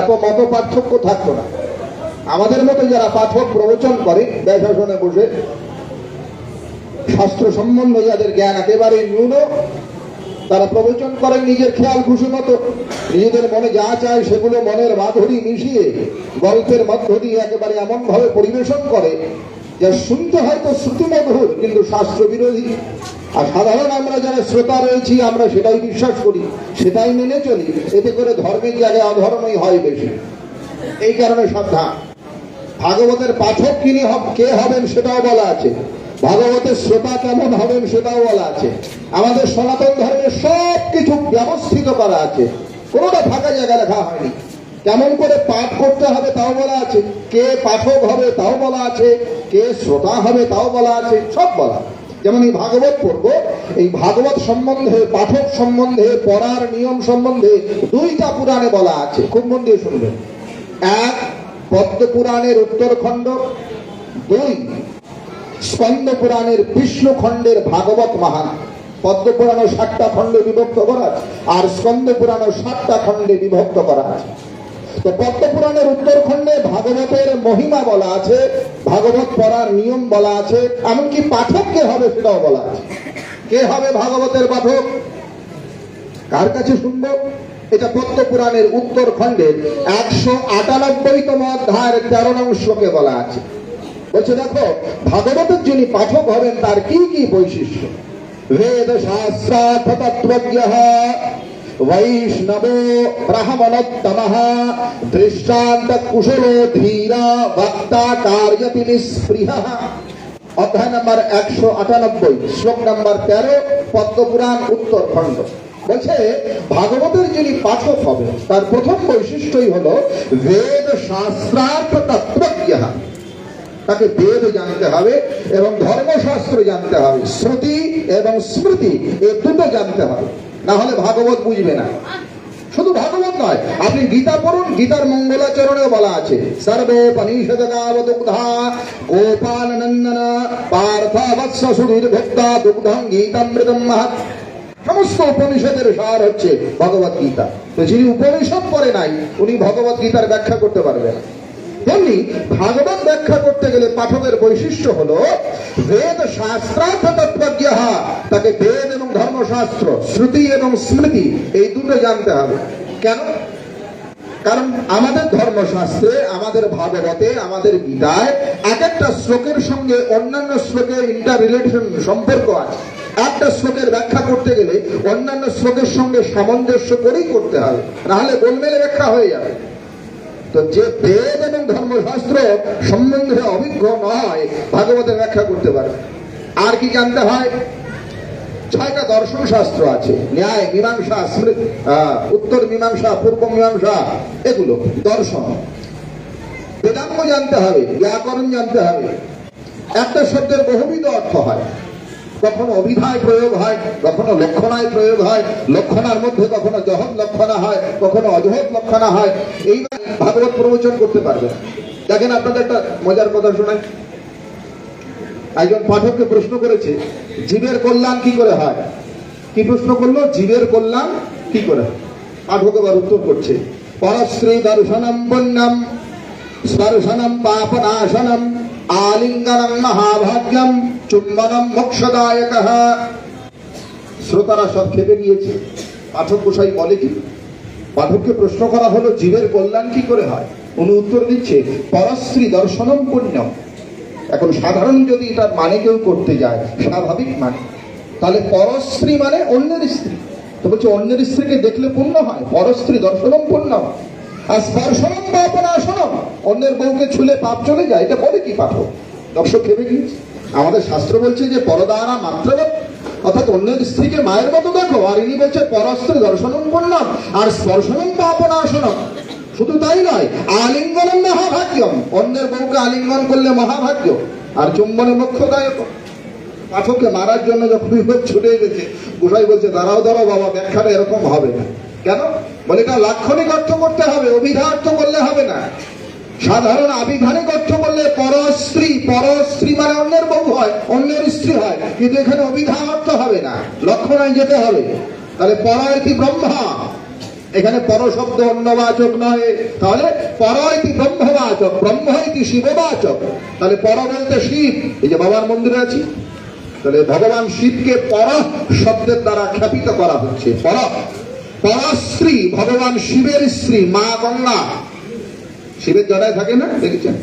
এত মত পার্থক্য থাকতো না। আমাদের মতো যারা পাঠক প্রবচন করে ব্যাশাসনে বসে শাস্ত্র সম্বন্ধে যাদের জ্ঞান একেবারে ন্যূন, তারা প্রবচন করেন নিজের খেয়াল খুশি মতো, নিজেদের মনে যা চায় সেগুলো মনের মাধুরী মিশিয়ে, গল্পের মধ্য দিয়ে একেবারে এমন ভাবে পরিবেশন করে, যা শুনতে হয়তো শ্রুতি মধুর কিন্তু শাস্ত্র বিরোধী আর সাধারণ আমরা যারা শ্রোতা রয়েছি, আমরা সেটাই বিশ্বাস করি, সেটাই মেনে চলি। এতে করে ধর্মের জায়গায় অধর্মই হয় বেশি? এই কারণে সাবধান। ভাগবতের পাঠক কিনি কে হবেন সেটাও বলা আছে। ভাগবতের শ্রোতা কেমন হবেন সেটাও বলা আছে। আমাদের সনাতন ধর্মের সব কিছু ব্যবস্থিত করা আছে। কোনোটা ফাঁকা জায়গা লেখা হয়নি। কেমন করে পাঠ করতে হবে তাও বলা আছে। কে পাঠক হবে তাও বলা আছে। কে শ্রোতা হবে তাও বলা আছে। সব বলা যেমন এই ভাগবত পড়ব, এই ভাগবত সম্বন্ধে, পাঠক সম্বন্ধে, পড়ার নিয়ম সম্বন্ধে দুইটা পুরাণে বলা আছে। খুব মন দিয়ে শুনবেন। এক, পদ্ম পুরাণের উত্তরখণ্ড দুই, স্কন্দ পুরাণের বিষ্ণু ভাগবত মহান। পদ্ম পুরাণ ষাটটা খণ্ডে বিভক্ত করা আর স্কন্দ পুরাণ ষাটটা খণ্ডে বিভক্ত করা আছে। তো পদ্ম পুরাণের উত্তরখণ্ডে ভাগবতের মহিমা বলা আছে, ভাগবত পড়ার নিয়ম বলা আছে, এমনকি পাঠক কে হবে সেটাও বলা আছে। কে হবে ভাগবতের পাঠক? কার কাছে এটা পদ্ম পুরাণের উত্তর খণ্ডের একশো আটানব্বইতম অধ্যায়ের তেরো শ্লোকে বলা আছে। বলছে, দেখো, ভাগবতের যিনি পাঠক হবেন তার কি কি বৈশিষ্ট্য? বেদ বলছে, ভাগবতের যিনি পাঠক হবে তার প্রথম বৈশিষ্ট্যই হলো, বেদ শাস্ত্রার্থ তাকে বেদ জানতে হবে এবং ধর্মশাস্ত্র জানতে হবে, শ্রুতি এবং স্মৃতি, এ দুটো জানতে হবে। না হলে ভাগবত বুঝবে না। শুধু ভাগবত নয়, আপনি গীতা পড়ুন, গীতার মঙ্গলাচরণেও বলা আছে। সর্বে পনিষদ গোপাল নন্দন পার্থ বৎস সুধীর ভক্তা দুগ্ধম গীতামৃতম মহৎ সমস্ত উপনিষদের সার হচ্ছে ভগবত গীতা তো যিনি উপনিষদ পড়ে নাই, উনি ভগবত গীতার ব্যাখ্যা করতে পারবে না তেমনি ভাগবত ব্যাখ্যা করতে গেলে পাঠকের বৈশিষ্ট্য হলো বেদ শাস্ত্রার্থ তত্ত্বজ্ঞ তাকে বেদ এবং ধর্মশাস্ত্র, শ্রুতি এবং স্মৃতি এই দুটো জানতে হবে। কেন? কারণ আমাদের ধর্মশাস্ত্রে, আমাদের ভাগবতে, আমাদের গীতায় এক একটা শ্লোকের সঙ্গে অন্যান্য শ্লোকের ইন্টার রিলেশন সম্পর্ক আছে। একটা শ্লোকের ব্যাখ্যা করতে গেলে অন্যান্য শ্লোকের সঙ্গে সামঞ্জস্য করেই করতে হবে। নাহলে গোলমেলে ব্যাখ্যা হয়ে যাবে। তো যে বেদ এবং ধর্মশাস্ত্র সম্বন্ধে অভিজ্ঞ নয় ভাগবতের ব্যাখ্যা করতে পারে। আর কি জানতে হয়? ছয়টা দর্শন শাস্ত্র আছে। ন্যায়, মীমাংসা উত্তর মীমাংসা, পূর্ব মীমাংসা, এগুলো দর্শন। বেদাঙ্গ জানতে হবে, ব্যাকরণ জানতে হবে। একটা শব্দের বহুবিধ অর্থ হয়। কখনো অভিধায় প্রয়োগ হয়, কখনো লক্ষণায় প্রয়োগ হয়, লক্ষণার মধ্যে কখনো জহৎ লক্ষণা হয়, কখনো অজহৎ লক্ষণা হয়। এই ভাগবত প্রবচন করতে পারবে দেখেন আপনাদের একটা মজার কথা শোনাই। একজন পাঠককে প্রশ্ন করেছে, জীবের কল্যাণ কি করে হয়? কি প্রশ্ন করল? জীবের কল্যাণ কি করে হয়? পাঠক এবার উত্তর করছে, পরশ্রী দর্শনম পুণ্যম স্পর্শনম পাপনাশনম আলিঙ্গনম মহাভাগ্যম চুম্বনম মোক্ষদায়ক শ্রোতারা সব খেপে গিয়েছে। পাঠক গোসাই বলে কি? পাঠককে প্রশ্ন করা হলো, জীবের কল্যাণ কি করে হয়? উনি উত্তর দিচ্ছে, পরশ্রী দর্শনম পুণ্যম। এখন সাধারণ যদি এটার মানে কেউ করতে যায়, স্বাভাবিক মানে। তাহলে পরশ্রী মানে অন্যের স্ত্রী। তো বলছে, অন্যের স্ত্রীকে দেখলে পুণ্য হয়, পরশ্রী দর্শনম পুণ্য আর স্পর্শনম বা অপনাশনম অন্যের বউকে ছুলে পাপ চলে যায়, এটা বলে কি পাঠক দর্শক ভেবে গিয়েছে আমাদের শাস্ত্র বলছে যে পরদানা মাত্রবত অর্থাৎ অন্যের স্ত্রীকে মায়ের মতো দেখো, আর ইনি বলছে, পরস্ত্রী দর্শনম পুণ্যম, আর স্পর্শনম বা অপনাশনম শুধু তাই নয়, আলিঙ্গনম মহাভাগ্যম। অন্যের বউকে আলিঙ্গন করলে মহাভাগ্য, আর চুম্বনে মোক্ষদায়ক পাঠককে মারার জন্য যখন ছুটে গেছে, গোসাই বলছে, দাঁড়াও দাঁড়াও, বাবা, ব্যাখ্যাটা এরকম হবে না। কেন? বলে এটা লাক্ষণিক অর্থ করতে হবে অভিধা অর্থ করলে হবে না। সাধারণ আবিধানিক অর্থ করলে পরস্ত্রী পরস্ত্রী মানে অন্যের বউ হয়, অন্যের স্ত্রী হয়, কিন্তু এখানে অভিধা অর্থ হবে না, লক্ষণায় যেতে হবে। তাহলে পরায়তি ব্রহ্মা। এখানে পর শব্দ অন্যবাচক নয়, তাহলে পর ইতি ব্রহ্মবাচক ব্রহ্ম ইতি শিববাচক। তাহলে পর বলতে শিব, এই যে বাবার মন্দিরে আছি। তাহলে ভগবান শিবকে পর শব্দের দ্বারা খ্যাপিত করা হচ্ছে, পর। পরস্ত্রী ভগবান শিবের স্ত্রী, মা গঙ্গা। শিবের জড়ায় থাকে না, দেখেছেন?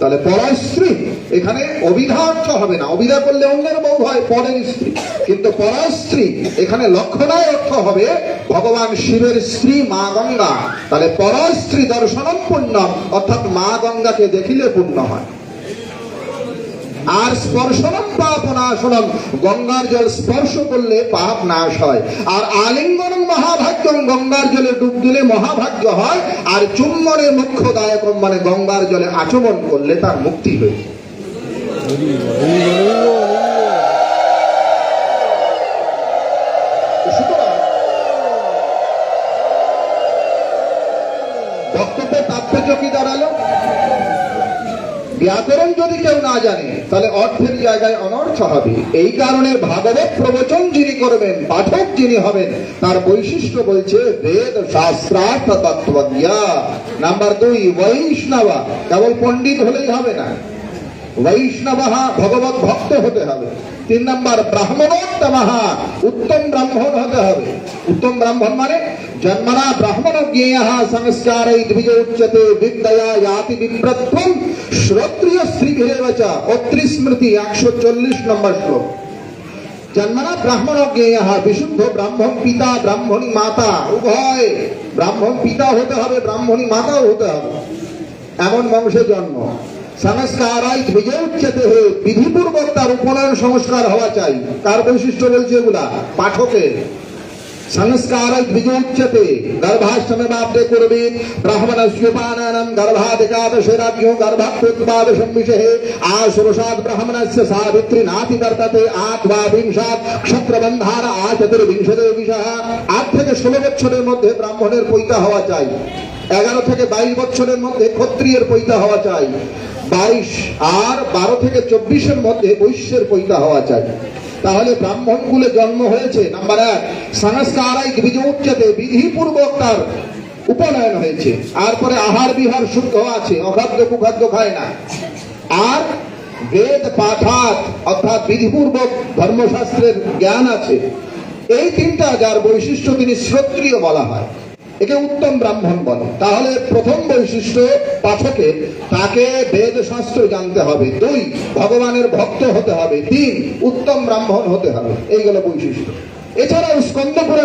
তাহলে পরস্ত্রী এখানে অবিধার্থ হবে না। অবিধা করলে অন্যের বউ হয়, পরের স্ত্রী। কিন্তু পরস্ত্রী এখানে লক্ষণায় অর্থ হবে ভগবান শিবের স্ত্রী, মা গঙ্গা। তাহলে পরস্ত্রী দর্শনম পুণ্য অর্থাৎ মা গঙ্গাকে দেখিলে পুণ্য হয়। আর স্পর্শনম পাপ নাশনম গঙ্গার জল স্পর্শ করলে পাপ নাশ হয়। আর আলিঙ্গনম মহাভাগ্যম গঙ্গার জলে ডুব দিলে মহাভাগ্য হয়। আর চুম্বনের মুখ্যদায়ক মানে গঙ্গার জলে আচমন করলে তার মুক্তি হয়ে বক্তব্যের তাৎপর্য কি দাঁড়াল ব্যাকরণ যদি কেউ না জানে, তাহলে অর্থের জায়গায় অনর্থ হবে। এই কারণে ভাগবত প্রবচন যিনি করবেন, পাঠক যিনি হবেন, তার বৈশিষ্ট্য বলছে বেদ, শাস্ত্রার্থ, তত্ত্বজ্ঞা। নাম্বার দুই, বৈষ্ণবা। কেবল পণ্ডিত হলেই হবে না। বৈষ্ণবহা ভগবত ভক্ত হতে হবে। তিন নম্বর, ব্রাহ্মণোত্তমহা। উত্তম ব্রাহ্মণ হতে হবে। উত্তম ব্রাহ্মণ মানে জ্ঞেয় সংস্কারে দ্বিজ উচ্যতে বিদ্যয়া ইয়াতি বিপ্রত্বম শ্রোত্রিয় স্ত্রীভিরেব চ অত্রি স্মৃতি একশো চল্লিশ নম্বর শ্লোক জন্মনা ব্রাহ্মণ জ্ঞেয় বিশুদ্ধ ব্রাহ্মণ পিতা ব্রাহ্মণী মাতা উভয় ব্রাহ্মণ পিতা হতে হবে ব্রাহ্মণী মাতাও হতে হবে। এমন বংশে জন্ম। সংস্কারাই বিজয় উচ্চতে হয়ে বিধিপূর্বক তার উপনয়ন সংস্কার হওয়া চাই। তার বৈশিষ্ট্য বলছে এগুলা। পাঠকের ব্রাহ্মণের পৈতা হওয়া চাই। এগারো থেকে বাইশ বছরের মধ্যে ক্ষত্রিয়ের পৈতা হওয়া চাই। বাইশ আর বারো থেকে চব্বিশের মধ্যে বৈশ্যের পৈতা হওয়া চাই। তাহলে ব্রাহ্মণ কুলে জন্ম হয়েছে। নাম্বার এক সংস্কারাই বীজ উচ্চতে বিধিপূর্বক তার উপনয়ন হয়েছে। আর পরে আহার বিহার শুদ্ধ আছে অখাদ্য কুখাদ্য খায় না। আর বেদ, পাঠাত, অর্থাৎ বিধিপূর্বক ধর্মশাস্ত্রের জ্ঞান আছে। এই তিনটা যার বৈশিষ্ট্য তিনি শ্রোত্রিয় বলা হয়। একে উত্তম ব্রাহ্মণ বলে। তাহলে প্রথম বৈশিষ্ট্য পাঠকে তাকে বেদ শাস্ত্র জানতে হবে। দুই, ভগবানের ভক্ত হতে হবে। তিন, উত্তম ব্রাহ্মণ হতে হবে। এইগুলো বৈশিষ্ট্য। এছাড়াও স্কন্দ পুরাণ